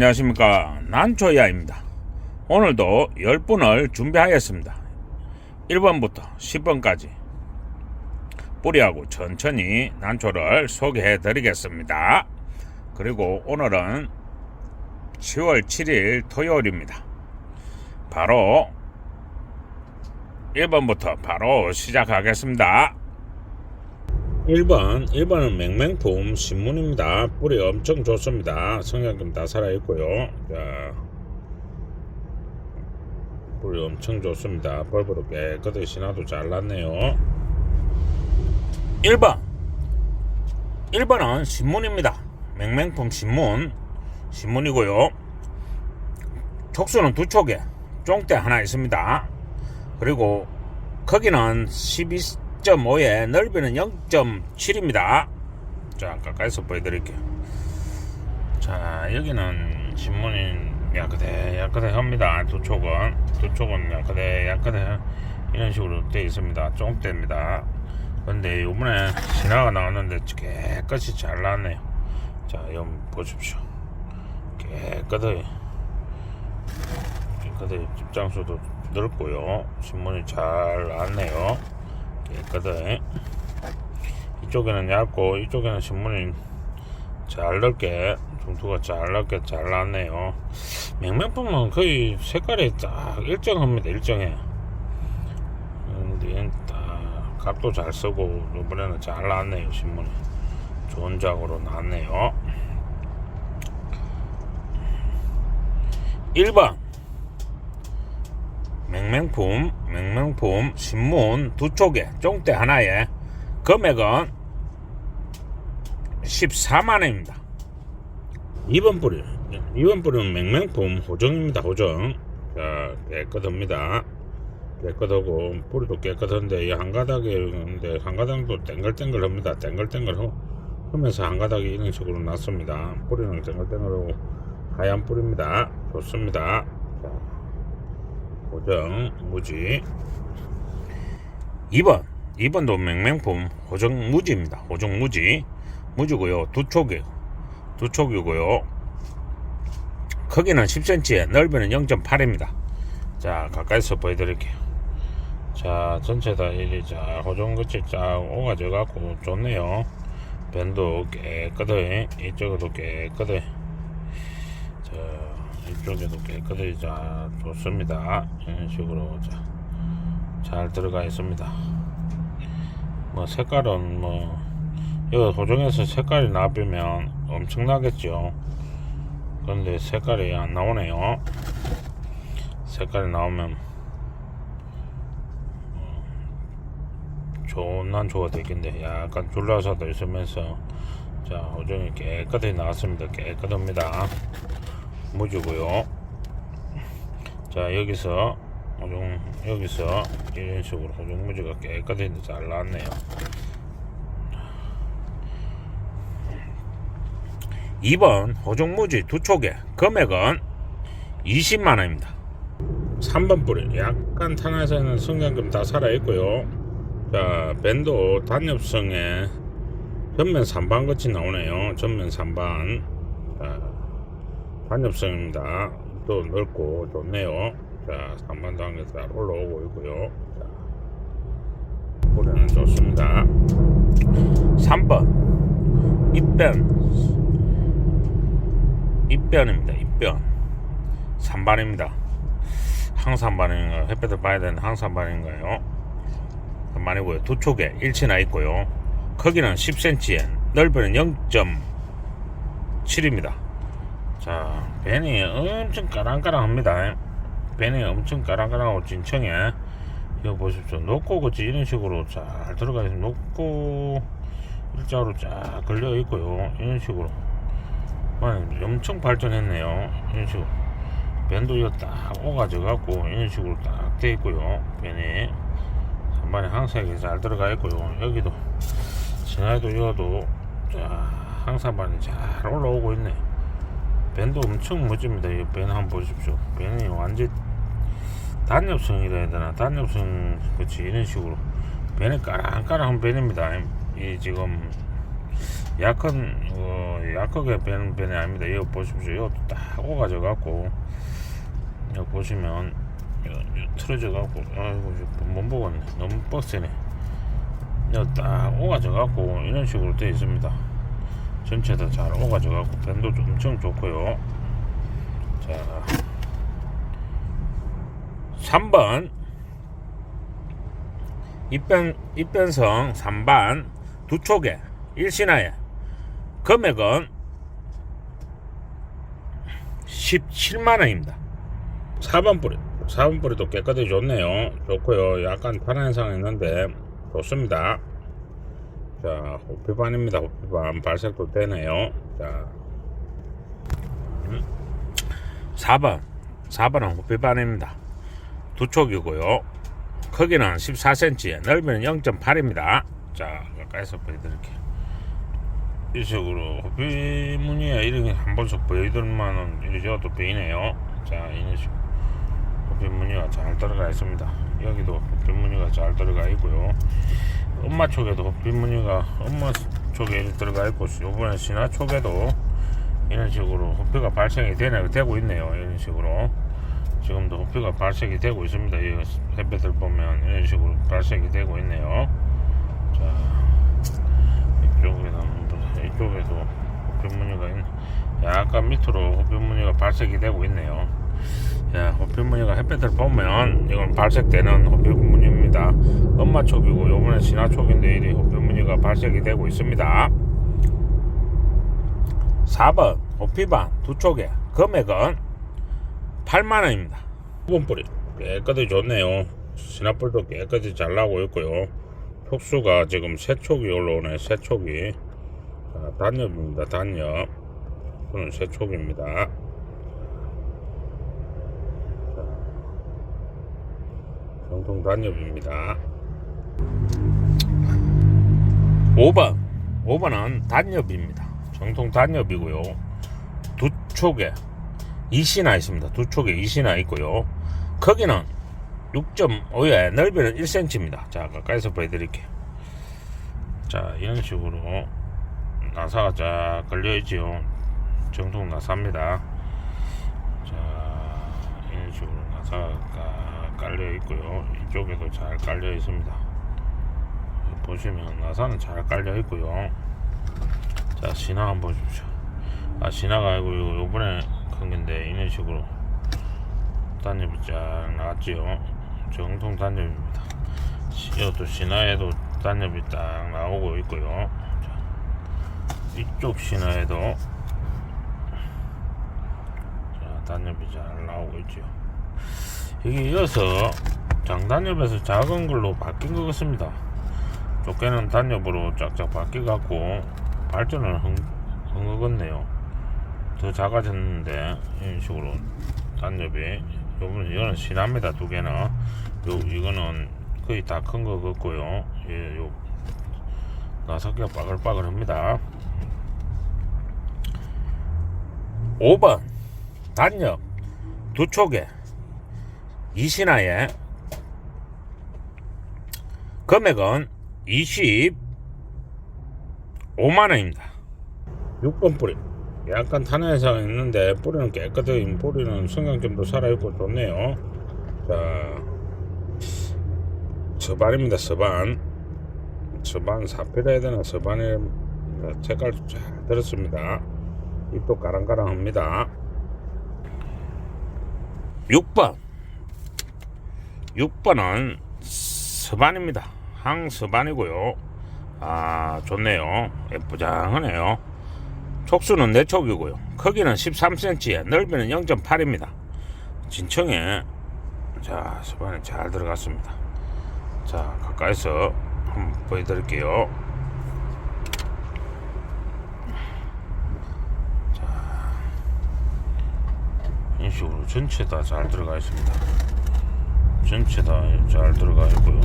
안녕하십니까. 난초야입니다. 오늘도 10분을 준비하였습니다. 1번부터 10번까지 뿌리하고 천천히 난초를 소개해 드리겠습니다. 그리고 오늘은 10월 7일 토요일입니다. 바로 1번부터 바로 시작하겠습니다 1번, 1번은 맹맹품 신문입니다. 뿌리 엄청 좋습니다. 성냥금 다 살아있고요. 자, 뿌리 엄청 좋습니다. 벌벌로 깨끗이 나도 잘 났네요. 1번, 1번은 신문입니다. 맹맹품 신문, 신문이고요. 촉수는 두 촉에 쫑대 하나 있습니다. 그리고 크기는 12 0.5에 넓이는 0.7입니다. 자, 가까이서 보여드릴게요. 자, 여기는 신문인 야크대, 야크대 합니다. 두 쪽은, 두 쪽은 야크대, 야크대 이런 식으로 되어 있습니다. 쫑대입니다. 근데 요번에 신화가 나왔는데 깨끗이 잘 나왔네요. 자, 여기 보십시오. 깨끗하게, 깨끗하게 집장수도 넓고요. 신문이 잘 나왔네요. 깨끗해 이쪽에는 얇고 이쪽에는 신문이 잘 넓게 중투가 잘 넓게 잘 나왔네요. 맹맹품은 거의 색깔이 딱 일정합니다 일정해 근데 딱 각도 잘 쓰고 이번에는 잘 나왔네요 신문이. 좋은 작으로 나왔네요. 1번 맹맹품, 맹맹품, 신문 두 쪽에 쫑대 하나에 금액은 14만 원입니다. 2번 뿌리, 2번 뿌리는 맹맹품 호정입니다. 호정. 자, 깨끗합니다. 깨끗하고 뿌리도 깨끗한데 이 한 가닥인데 한 가닥도 땡글땡글합니다. 땡글땡글 하면서 한 가닥이 이런 식으로 났습니다. 뿌리는 땡글땡글하고 하얀 뿌리입니다. 좋습니다. 자. 호정 무지. 2번 2번도 맹맹품 호정 무지입니다. 호정 무지. 무지고요. 두 촉이에요. 두 촉이고요. 크기는 10cm에 넓이는 0.8입니다. 자 가까이서 보여드릴게요. 자 전체 다 이리 자 호정 끝이 쫙 오가져 갖고 좋네요. 밴도 깨끗해. 이쪽도 깨끗해. 자 이쪽에도 깨끗이 자 좋습니다. 이런 식으로 자, 잘 들어가 있습니다. 뭐 색깔은 뭐 이거 도정에서 색깔이 나비면 엄청나겠죠. 그런데 색깔이 안 나오네요. 색깔이 나오면 어, 좋은 난초가 되겠는데 약간 줄라서도 있으면서 자 호정이 깨끗이 나왔습니다. 깨끗합니다 무주고요. 자 여기서 호종 여기서 이런 식으로 호종 무지가 깨끗이 잘 나왔네요. 2번 호종 무지 두 촉에 금액은 20만원입니다. 3번 뿌리. 약간 탄화에서는 성냥금 다 살아있고요. 자 밴도 단엽성에 전면 3반 같이 나오네요. 전면 3반. 자, 단엽성입니다. 또 넓고 좋네요. 자 3반 단계 잘 올라오고 있고요. 자, 뿌리는 좋습니다. 3번. 입변. 입변입니다. 입변. 3반입니다. 항산반인가요 햇볕을 봐야 되는 항산반인가요. 반이고요. 두 촉에 일치나 있고요. 크기는 10cm에 넓이는 0.7입니다 자 벤이 엄청 까랑까랑합니다. 벤이 엄청 까랑까랑하고 진청에 이거 보십시오. 놓고 그치? 이런 식으로 잘 들어가 있습니다. 놓고 일자로 쫙 걸려 있고요. 이런 식으로. 엄청 발전했네요. 이런 식으로. 벤도 이거 딱 오가져 갖고 이런 식으로 딱 돼 있고요. 벤이 한 번에 항상에 잘 들어가 있고요. 여기도 지나도 이어도 자 항상 반이 잘 올라오고 있네 밴도 엄청 멋집니다 이 밴 한번 보십시오 밴이 완전 단엽성이라 해야 되나 단엽성 그치 이런 식으로 밴이 까랑까랑한 밴입니다 이 지금 약한 어, 약하게 빼는 편이 아닙니다. 이거 보십시오. 이거 딱 오가져 갖고 이거 보시면 이거, 이거 틀어져 갖고 아이고 못 보겠네. 너무 빡세네. 이거 딱 오가져 갖고 이런 식으로 되어 있습니다. 전체 다 잘 오가져 갖고 밴도 엄청 좋고요. 자 3번. 입변, 입변성 3반 두 촉에 일신하에. 금액은 17만원입니다. 4번 뿌리 4번 뿌리도 깨끗이 좋네요. 좋고요. 약간 파란 현상이 있는데 좋습니다 자 호피반입니다. 호피반 발색도 되네요. 자. 음. 4번 4번은 호피반입니다. 두 촉이고요. 크기는 14cm 넓이는 0.8입니다. 자 가까이서 보여드릴게요. 이 식으로 호피 무늬가 이런 게한 번씩 보여드릴만한 이러죠 또 보이네요. 자 이런 식으로 호피 무늬가 잘 들어가 있습니다. 여기도 호피 무늬가 잘 들어가 있고요 엄마 쪽에도 호피 무늬가 엄마 쪽에 들어가 있고 요번에 신화 쪽에도 이런 식으로 호피가 발생이 되네, 되고 있네요 이런 식으로 지금도 호피가 발색이 되고 있습니다. 이 햇볕을 보면 이런 식으로 발색이 되고 있네요. 자, 이쪽에도. 이쪽에도 호피 무늬가 있네. 약간 밑으로 호피 무늬가 발색이 되고 있네요. 야, 호피 무늬가 햇볕을 보면 이건 발색되는 호피 무늬입니다. 엄마 촉이고 요번에 신화 촉인데 이 호피 무늬가 발색이 되고 있습니다. 4번 호피반 두 쪽에 금액은 8만원입니다. 9번 뿌리 깨끗이 좋네요. 시나뿔도 깨끗이 잘 나오고 있고요. 촉수가 지금 세 촉이 올라오네. 세 촉이 자, 단엽입니다. 단엽. 그는 세 촉입니다. 정통 단엽입니다. 5번 5번은 단엽입니다. 정통 단엽이고요. 두 촉에 이시나 있습니다. 두 촉에 이시나 있고요. 크기는 6.5에 넓이는 1cm입니다. 자, 가까이서 보여드릴게요. 자, 이런 식으로 나사가 쫙 걸려있지요. 정통 나사입니다. 자, 이런 식으로 나사가 깔려 있고요. 이쪽에도 잘 깔려 있습니다. 보시면 나사는 잘 깔려 있고요. 자, 신화 한번 보십시오. 아, 신화가 아니고 요- 요번에 큰 건데 이런 식으로 단엽이 쫙 나왔지요. 정통 단엽입니다. 이것도 신화에도 단엽이 딱 나오고 있고요. 자, 이쪽 신화에도 자, 단엽이 잘 나오고 있죠. 이게 이어서 장단엽에서 작은 걸로 바뀐 것 같습니다. 좁게는 단엽으로 쫙쫙 바뀌갖고 발전을 한, 한것 같네요. 더 작아졌는데 이런 식으로 단엽이 요번 이거는 신합니다 두 개는 요 이거는 거의 다 큰 거 같고요 예, 요 나사기가 빠글빠글합니다 5번 단엽 두 촉에 이신화에 금액은 25만원입니다. 6번 뿌리. 약간 탄화 현상이 있는데 뿌리는 깨끗하게 뿌리는 성형점도 살아있고 좋네요. 자 서반입니다 서반. 서반 사피라 해야 되나? 서반에 색깔 잘 들었습니다. 잎도 가랑가랑합니다. 6번 6번은 서반입니다 항서반이고요 아 좋네요 예쁘장하네요 촉수는 4촉이고요. 크기는 13cm에 넓이는 0.8입니다. 진청에 자 수반이 잘 들어갔습니다. 자 가까이서 한번 보여드릴게요. 자 이런 식으로 전체 다 잘 들어가 있습니다. 전체 다. 잘 들어가 있고요.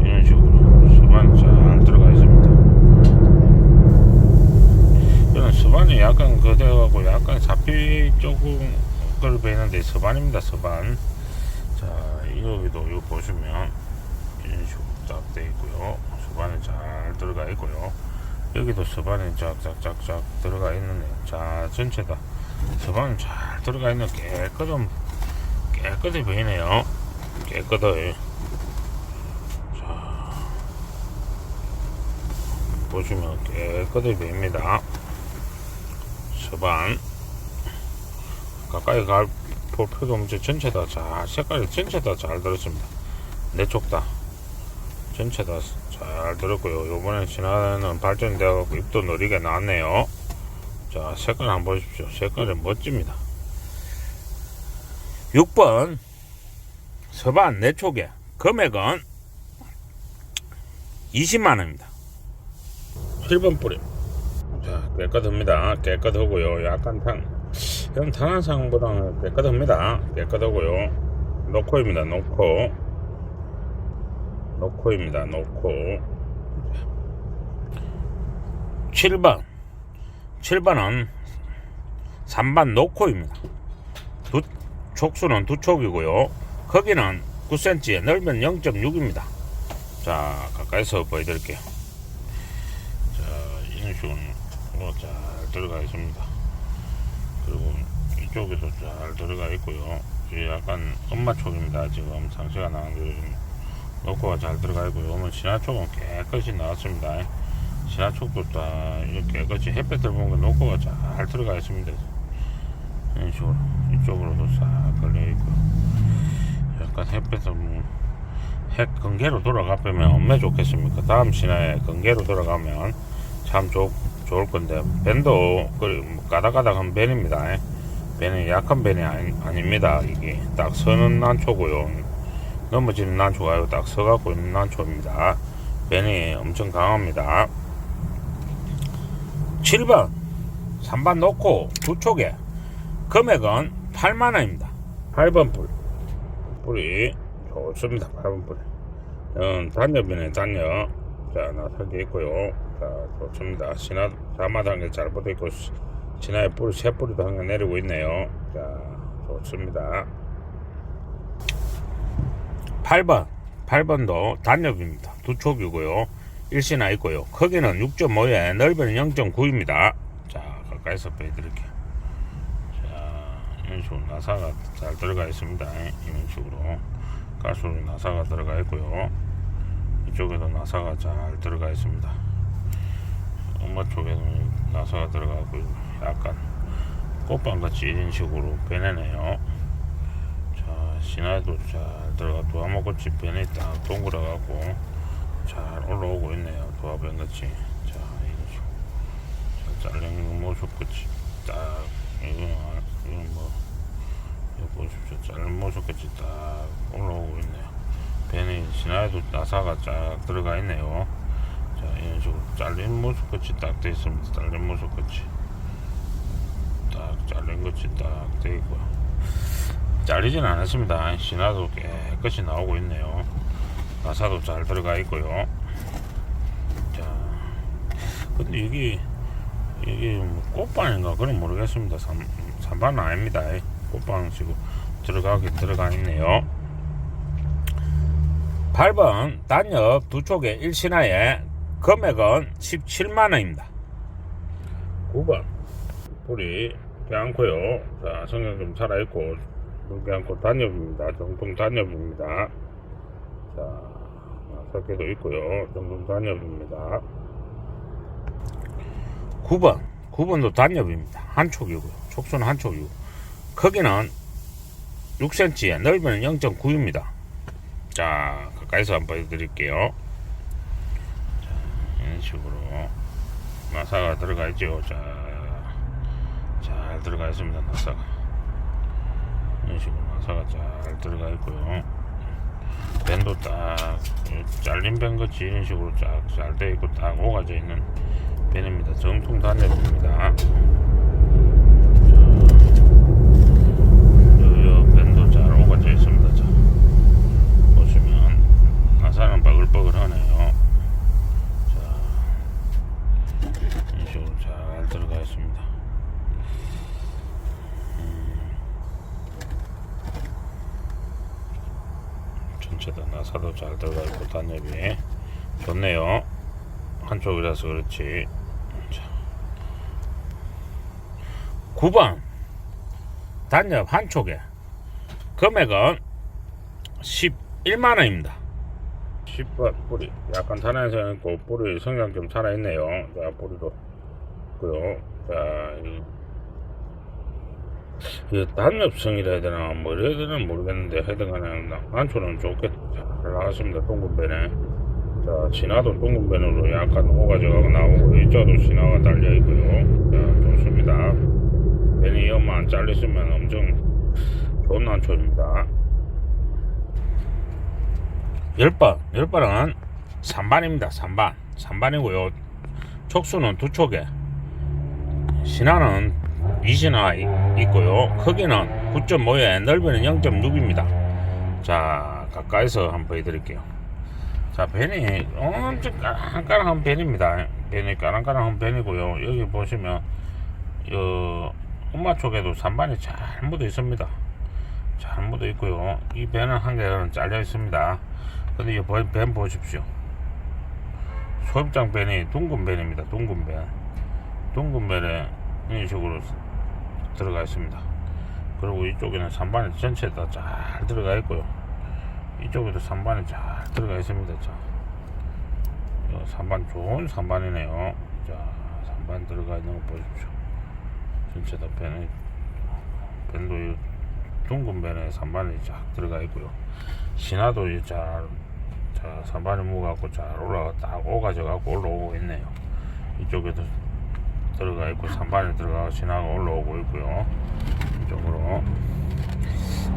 이런 식으로 수반 잘 들어가 있습니다. 저는 서반이 약간 그대하고 약간 잡히 조금 걸 베는데 서반입니다 서반. 자 여기도 이거 보시면 이런 식으로 딱 돼 있고요. 서반이 잘 들어가 있고요. 여기도 서반이 쫙쫙쫙쫙 들어가 있는데 자 전체 다. 서반이 잘 들어가 있는 깨끗한 깨끗해 보이네요 깨끗해 자 보시면 깨끗해 보입니다 서반 가까이 갈볼 필요도 없죠 전체 다자 색깔이 전체 다 잘 들었습니다 내쪽 다 전체 다 잘 들었고요. 요번에 지나가는 발전이 되어갖고 입도 느리게 나왔네요. 자, 색깔 한번 보십시오. 색깔이 멋집니다. 6번 서반 내초계 금액은 20만원입니다. 7번 뿌림. 자, 깨끗합니다. 깨끗하고요. 약간 탄, 그럼 탄환상보다는 깨끗합니다. 깨끗하고요. 노코입니다. 노코. 노코입니다. 노코. 7번. 7번은 3번 노코입니다. 두, 촉수는 두 촉이고요. 거기는 9cm에 넓은 0.6입니다. 자, 가까이서 보여드릴게요. 자, 이런 식으로 잘 들어가 있습니다. 그리고 이쪽에도 잘 들어가 있고요. 이게 약간 엄마 촉입니다. 지금 상처가 나는 게 노코가 잘 들어가 있고요. 오늘 신화촉은 깨끗이 나왔습니다. 신화촉도 다 이렇게 깨끗이 햇볕을 보면 노코가 잘 들어가 있습니다. 이런 식으로 이쪽으로도 싹 걸려 있고 약간 햇볕을 뭐핵 건개로 돌아가면 얼마나 좋겠습니까? 다음 신화에 건개로 돌아가면 참 좋, 좋을 건데 밴도 그뭐 까닥까닥한 밴입니다. 밴이 약한 밴이 아니, 아닙니다. 이게 딱 서는 난초고요. 넘어지는 난초가 딱 서갖고 있는 난초입니다. 밴이 엄청 강합니다. 7번 3번 놓고 두 촉에 금액은 8만원입니다. 8번 불 불이 좋습니다. 8번 불 음, 단엽이네 단엽 자 나설게 있고요 자 좋습니다. 신화 자마당에 잘 붙어 있고 신화에 불세 뿌리도 한개 내리고 있네요. 자 좋습니다. 8번 8번도 단엽입니다. 두 촉이고요. 일신화 있고요. 크기는 6.5에 넓이는 0.9입니다. 자 가까이서 보여드릴게요. 자 이런 나사가 잘 들어가 있습니다. 이런 식으로 가스로 나사가 들어가 있고요. 이쪽에도 나사가 잘 들어가 있습니다. 엄마 쪽에는 나사가 들어가고 약간 꽃빵같이 이런 식으로 변해네요. 자 신화도 잘 들어가 도화목꽃이 변에 딱 동그라가고 잘 올라오고 있네요. 도화변같이 자 이런 식으로 자, 잘린 모습같이 딱 이거 이건 음, 뭐 여보십시오 잘못었겠지. 딱 올라오고 있네요. 벤이 지나에도 나사가 쫙 들어가 있네요. 자 이런 식으로 잘린 모습같이 딱 돼 있습니다. 잘린 모습같이 딱 잘린 것이 딱 돼 있고요. 잘리진 않았습니다. 신화도 깨끗이 나오고 있네요. 나사도 잘 들어가 있고요. 자 근데 여기 이게 뭐 꽃반인가 그건 모르겠습니다. 3반 아닙니다. 꽃방식으로 들어가게 들어가 있네요. 8번 단엽 두 쪽에 일신하에 금액은 17만원입니다. 9번 뿌리 빼않고요. 자, 성형 좀 살아있고 붉게 않고 단엽입니다. 정통 단엽입니다. 자, 석개도 있고요. 정통 단엽입니다. 9번 9번도 단엽입니다. 한 촉이고요. 촉수는 한 촉이고 크기는 6cm에 넓이는 0.9입니다. 자 가까이서 한번 보여드릴게요 자, 이런 식으로 나사가 들어가 있죠 자, 잘 들어가 있습니다 나사가 이런 식으로 나사가 잘 들어가 있고요 밴도 딱 잘린 밴 같이 이런 식으로 쫙 잘 되어 있고 딱 오가져 있는 밴입니다 정통 단엽입니다 요 밴도 잘 오가져 있습니다 자. 보시면 나사는 바글바글하네요. 자, 이런 식으로 잘 들어가 있습니다. 음, 전체 다 나사도 잘 들어가 있고 단엽이 좋네요. 한쪽이라서 그렇지. 자. 9번 단엽 한쪽에 금액은 11만원입니다. 10번 뿌리 약간 탄화해서 있고 뿌리 성장 좀 살아있네요. 자 뿌리도 있고요. 자 이거 단엽성이라 해야 되나 뭐 이래야 되나 모르겠는데 하여튼간에 한초는 좋게 잘 나왔습니다. 동근배네. 자 진화도 동군배으로 약간 오가져가고 나오고 이쪽도 진화가 달려있고요. 자 좋습니다. 괜히 이것만 잘렸으면 엄청 좋은 난초입니다. 10번 10번은 3반입니다 3반. 3반이고요. 촉수는 두 촉에. 신화는 2신화 있고요. 크기는 9.5에 넓이는 0.6입니다. 자 가까이서 한번 보여드릴게요 자 벤이 엄청 까랑까랑한 벤입니다. 벤이 까랑까랑한 벤이고요. 여기 보시면 어, 엄마 쪽에도 3반이 잘 묻어 있습니다. 잘 묻어 있고요. 이 벤은 한 개는 잘려 있습니다. 근데 이 벤, 벤 보십시오. 소입장 벤이 둥근 벤입니다. 둥근 벤. 둥근 벤에 이런 식으로 들어가 있습니다. 그리고 이쪽에는 3반이 전체 다 잘 들어가 있고요 이쪽에도 3반이 잘 들어가 있습니다. 자, 3반 좋은 3반이네요. 자 3반 들어가 있는 거 보십시오. 전체 다 벤도 이 둥근 벤에 3반이 쫙 들어가 있고요. 신화도 이 잘, 자, 3반이 무갖고 잘 올라가 딱 오가져 갖고 올라오고 있네요. 이쪽에도 들어가 있고 3반에 들어가고 신화가 올라오고 있고요. 이쪽으로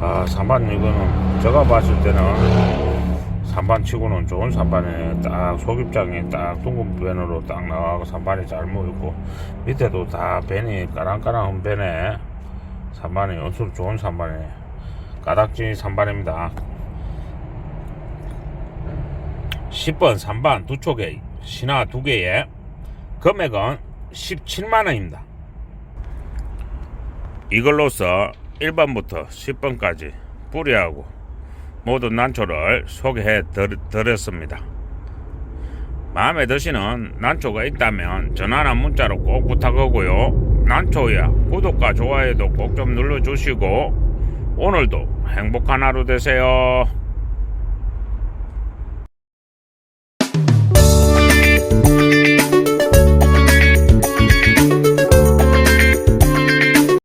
아 3반 이거는 제가 봤을 때는 3반 치고는 좋은 3반에 딱 속입장이 딱 둥근 벤으로 딱 나가고 3반이 잘 모였고 밑에도 다 벤이 까랑까랑한 벤에 3반이 엄청 좋은 3반에 가닥지 3반입니다. 10번 3반 두 촉에 신화 두 개에 금액은 17만원입니다. 이걸로써 1번부터 10번까지 뿌리하고 모든 난초를 소개해 드- 드렸습니다. 마음에 드시는 난초가 있다면 전화나 문자로 꼭 부탁하고요. 난초야 구독과 좋아요도 꼭 좀 눌러주시고 오늘도 행복한 하루 되세요.